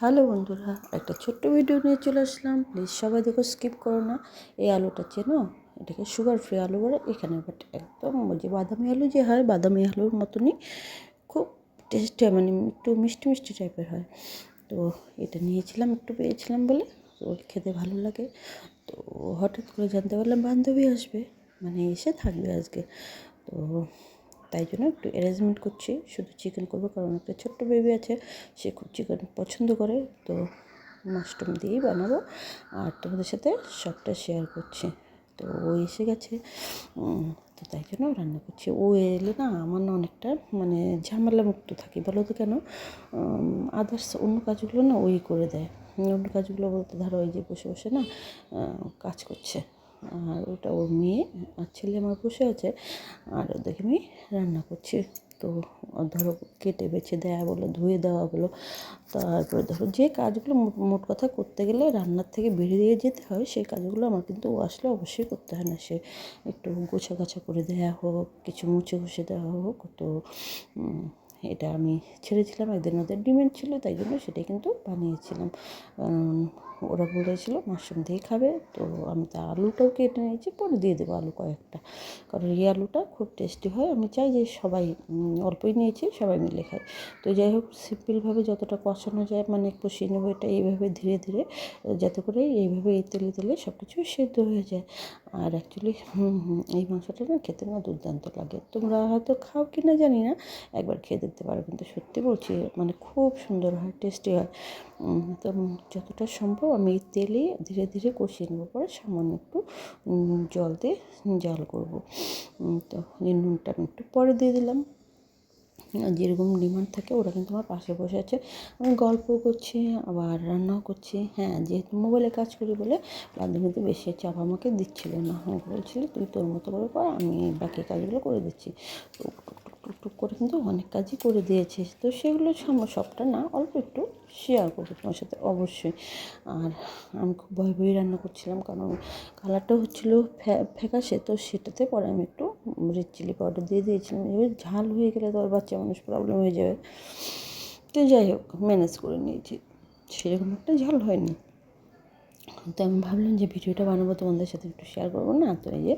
Hello বন্ধুরা, একটা ছোট্ট ভিডিও নিয়ে চলে আসলাম। প্লিজ সবাই দেখো স্কিপ করো না। এই আলুটা চেনো, এটাকে সুগার ফ্রি আলু বলে, এখানে বাট একদম যে বাদামি আলু যে হয়, বাদামি আলুর মতনই খুব টেস্টি হয় মানে একটু মিষ্টি মিষ্টি টাইপের হয়। তো এটা নিয়েছিলাম, একটু পেয়েছিলাম বলে, তো খেতে ভালো লাগে। তো হঠাৎ করে জানতে পারলাম বান্ধবী আসবে মানে এসে থাকবে আজকে। তো তাই জন্য একটু অ্যারেঞ্জমেন্ট করছি। শুধু চিকেন করব কারণ একটা ছোট্ট বেবি আছে, সে খুব চিকেন পছন্দ করে। তো মাশরুম দিয়েই বানাবো। আর তোমাদের সাথে সবটা শেয়ার করছি। তো ও এসে গেছে। তো তাই জন্য রান্না করছি। ও এলে না আমার না অনেকটা মানে ঝামেলা মুক্ত থাকি। বলো তো কেন? আদার্স অন্য কাজগুলো না ওই করে দেয়। অন্য কাজগুলো বলতে ধরো ওই যে বসে বসে না কাজ করছে। আর ওটা ওর মেয়ে আর ছেলে আমার বসে আছে। আর ওদেরকে আমি রান্না করছি। তো ধরো কেটে বেছে দেওয়া বলো, ধুয়ে দেওয়া বলো। তারপরে ধরো যে কাজগুলো মোট কথা করতে গেলে রান্নার থেকে বেরিয়ে যেতে হয়, সেই কাজগুলো আমার কিন্তু ও আসলে অবশ্যই করতে হয় না। সে একটু গোছা গাছা করে দেওয়া হোক, কিছু মুছে ঘুষে দেওয়া হোক। তো এটা আমি ছেড়েছিলাম একদিন ওদের ডিমেন্ড ছিল, তাই জন্য সেটাই কিন্তু বানিয়েছিলাম। ওরা বলেছিল, মাশরুম দিয়ে খাবে, তো আমি তা আলুটাও কেটে নিয়েছি, পরে দিয়ে দেবো আলু কয়েকটা। কারণ এই আলুটা খুব টেস্টি হয়, আমি চাই যে সবাই অল্পই নিয়েছি, সবাই মিলে খাই তো যাই হোক সিম্পলভাবে যতটা কষানো যায় মানে কষিয়ে নেব এটা এইভাবে ধীরে ধীরে, যাতে করে এইভাবে এই তেলে তেলে সব কিছু সেদ্ধ হয়ে যায়। আর অ্যাকচুয়ালি এই মাংসটা না খেতে না দুর্দান্ত লাগে। তোমরা হয়তো খাও কি না জানি না, একবার খেয়ে দেখতে পারো কিন্তু সত্যি বলছি মানে খুব সুন্দর হয় টেস্টি হয়। তো যতটা সম্ভব আমি তেলে ধীরে ধীরে কষিয়ে নেব, পরে সামান্য একটু জল দিয়ে জাল করব। তো নুনটা আমি একটু পরে দিয়ে দিলাম। যেরকম ডিমান্ড থাকে ওরা কিন্তু আমার পাশে বসে আছে। আমি গল্পও করছি, আবার রান্নাও করছি। হ্যাঁ যেহেতু মোবাইলে কাজ করি বলে বান্ধবীতে বেশি আছে চাপ আমাকে দিচ্ছিল না। আমাকে বলছিল, তুই তোর মতো করে কর, আমি বাকি কাজগুলো করে দিচ্ছি। তো টুকটুক করে কিন্তু অনেক কাজই করে দিয়েছে। তো সেগুলো সবটা না, অল্প একটু শেয়ার করব তোমার সাথে অবশ্যই। আর আমি খুব ভয় ভয়ে রান্না করছিলাম কারণ কালারটা হচ্ছিল ফ্যাকাশে, তো সেটাতে পরে আমি একটু রেড চিলি পাউডার দিয়ে দিয়েছিলাম। এবার ঝাল হয়ে গেলে তো আর বাচ্চা মানুষ প্রবলেম হয়ে যাবে। তো যাই হোক ম্যানেজ করে নিয়েছি। সেরকম একটা ঝাল হয়নি। তো আমি ভাবলাম যে ভিডিওটা বানাবো, তোমাদের সাথে একটু শেয়ার করব না? তো এই যে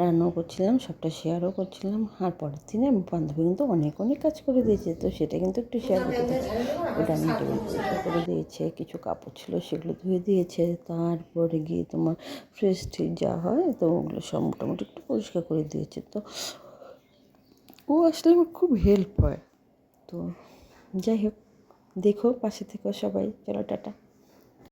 রান্নাও করছিলাম, সবটা শেয়ারও করছিলাম, আর পরের দিনে বান্ধবী কিন্তু অনেক অনেক কাজ করে দিয়েছে, তো সেটা কিন্তু একটু শেয়ার করতে ওটা আমি টেবিল পরিষ্কার করে দিয়েছে, কিছু কাপড় ছিল সেগুলো ধুয়ে দিয়েছে, তারপরে গিয়ে তোমার ফ্রেশ যা হয়, তো ওগুলো সব মোটামুটি একটু পরিষ্কার করে দিয়েছে, তো ও আসলে আমার খুব হেল্প হয়। তো যাই হোক, দেখো পাশে থেকেও সবাই, চলো টাটা।